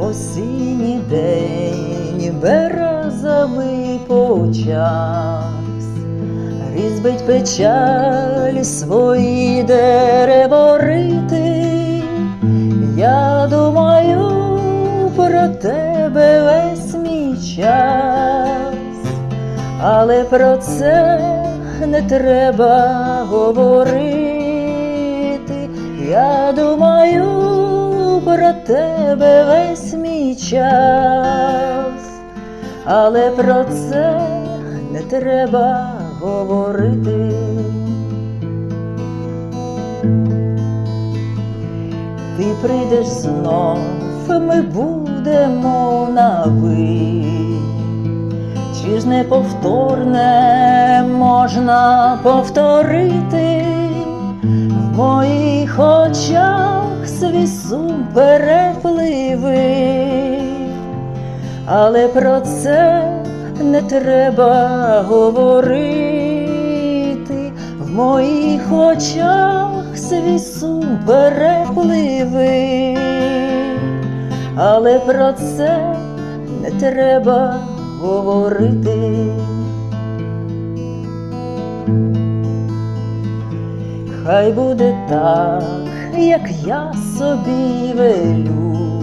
Осінній день березовий почас, різьбить печаль свої дереворити. Я думаю про тебе весь мій час, але про це не треба говорити. Я думаю про тебе весь мій час, але про це не треба говорити. Ти прийдеш знов, ми будемо на ви. Чи ж неповторне можна повторити в моїх очах свій сум перепливи, але про це не треба говорити. В моїх очах свій сум перепливи, але про це не треба говорити. Хай буде так, як я собі велю,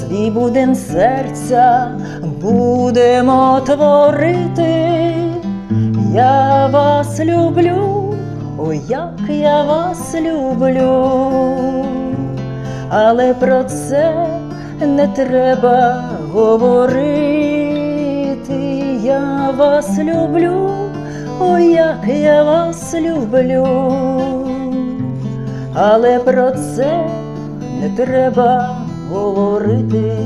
свій будем серця будемо творити. Я вас люблю, ой, як я вас люблю, але про це не треба говорити. Я вас люблю, ой, як я вас люблю, але про це не треба говорити.